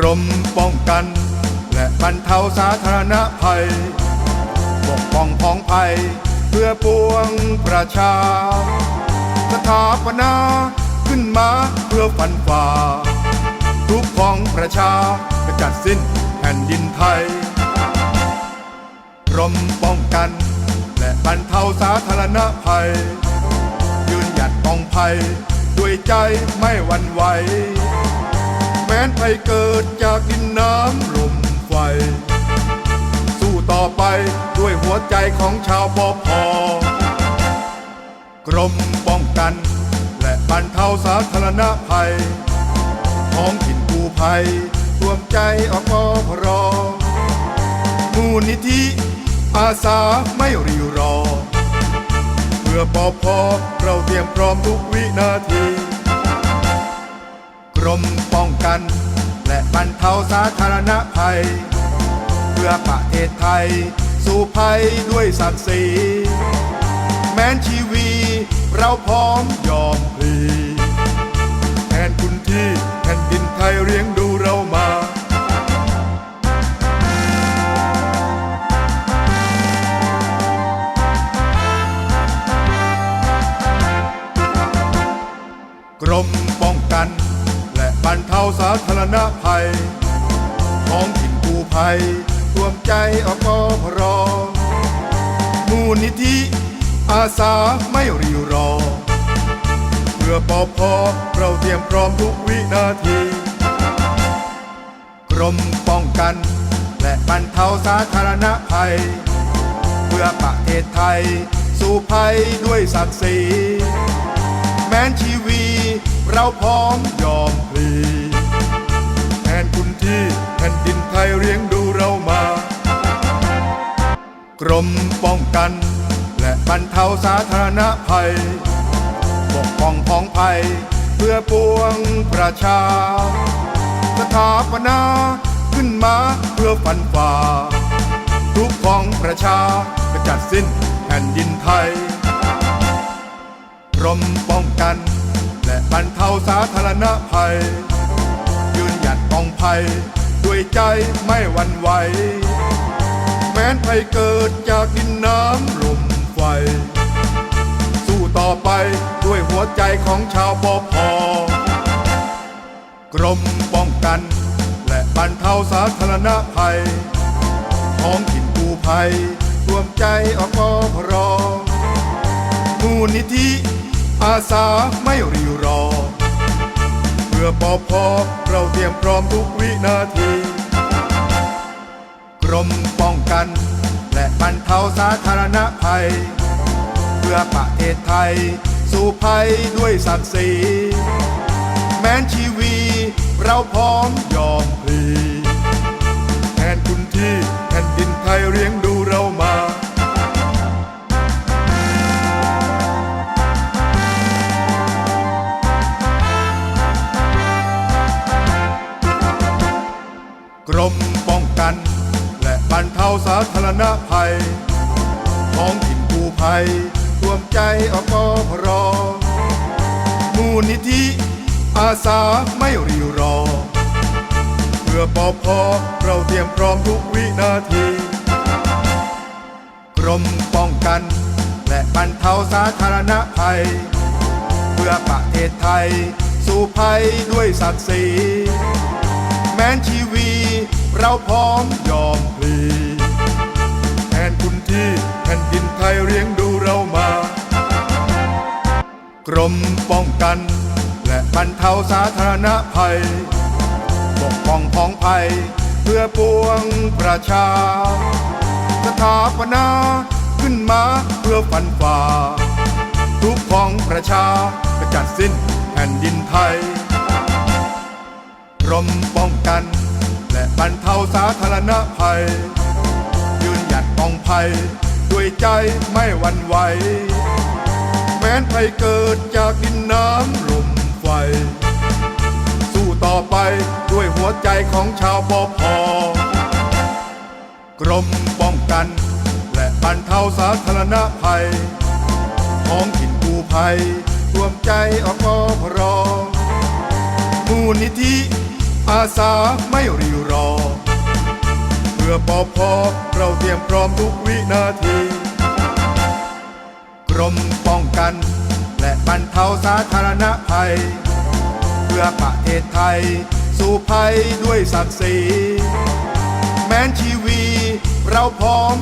กรมป้องกัน และบรรเทาสาธารณภัย ปกป้องพ้องภัย เพื่อปวงประชา สถาปนาขึ้นมาเพื่อฟันฝ่าทุกของประชากระจัดสิ้นแผ่นดินไทยกรมป้องกัน และบรรเทาสาธารณภัย ยืนหยัดป้องภัย ด้วยใจไม่หวั่นไหว แม้นภัยเกิดจากดินน้ำลมไฟ สู้ต่อไปด้วยหัวใจของชาวปอพอกรมป้องกัน และบรรเทาสาธารณภัย ท้องถิ่นกู้ภัยรวมใจอปพรมูลนิธิอาสาไม่รีรอ เพื่อปอพอเราเตรียมพร้อมทุกวินาที รมป้องกัน และบรรเทาสาธารณภัย เพื่อประเทศไทย สู่ภัยด้วยศักดิ์ศรีแม้นชีวีเราพร้อมยอมพลีแทนคุณที่แผ่นดินไทยเลี้ยงดูเรามากรมป้อง สาธารณภัยท้องถิ่นกู้ภัยรวมใจอปพรมูลนิธิอาสาไม่รีรอ เพื่อปอพอเราเตรียมพร้อมทุกวินาที กรมป้องกัน และบรรเทาสาธารณภัย เพื่อประเทศไทย สู่ภัยด้วยศักดิ์ศรีแม้นชีวีเราพร้อมยอมพ รมป้องกัน และบรรเทาสาธารณภัย ปกป้องพ้องภัย เพื่อปวงประชา สถาปนาขึ้นมาเพื่อฟันฝ่า ทุกของประชากระจัดสิ้นแผ่นดินไทยกรมป้องกัน และบรรเทาสาธารณภัย ยืนหยัดป้องภัย ด้วยใจไม่หวั่นไหว แม้นภัยเกิดจากดินน้ำลมไฟ สู้ต่อไปด้วยหัวใจของชาวปอพอกรมป้องกัน และบรรเทาสาธารณภัยท้องถิ่นกู้ภัยรวมใจอปพรมูลนิธิอาสาไม่รีรอ เพื่อปอพอเราเตรียมพร้อมทุกวินาทีกรม กัน และบรรเทาสาธารณภัย เพื่อประเทศไทย สู่ภัยด้วยศักดิ์ศรีแม้นชีวี เราพร้อมยอมพลีแทนคุณที่แผ่นดินไทยเลี้ยงดูเรามากรมป้องกัน บรรเทาสาธารณภัยท้องถิ่นกูภัยรวมใจอปพรมูลนิธิอาสาไม่รีรอ เพื่อปอพอเราเตรียมพร้อมทุกวินาที กรมป้องกัน และบรรเทาสาธารณภัย เพื่อประเทศไทย สู่ภัยด้วยศักดิ์ศรีแม้นชีวีเราพร้อมยอม รมป้องกัน และบรรเทาสาธารณภัย ปกป้องพ้องภัยเพื่อปวงประชา สถาปนาขึ้นมาเพื่อฟันฝ่า ทุกข์ของประชากระจัดสิ้นแผ่นดินไทยรมป้องกัน และบรรเทาสาธารณภัย ยืนหยัดป้องภัย ด้วยใจไม่หวั่นไหว ม้นภัยเกิดจากดินน้ำลมไฟ สู้ต่อไปด้วยหัวใจของชาวปอพอกรมป้องกัน และบรรเทาสาธารณภัยท้องถิ่นกู้ภัยรวมใจอปพรมูลนิธิอาสาไม่รีรอ เพื่อปอพอเราเตรียมพร้อมทุกวินาที กรม ป้องกัน และบรรเทาสาธารณภัย เพื่อประเทศไทย สู่ภัยด้วยศักดิ์ศรีแม้นชีวีเราพร้อม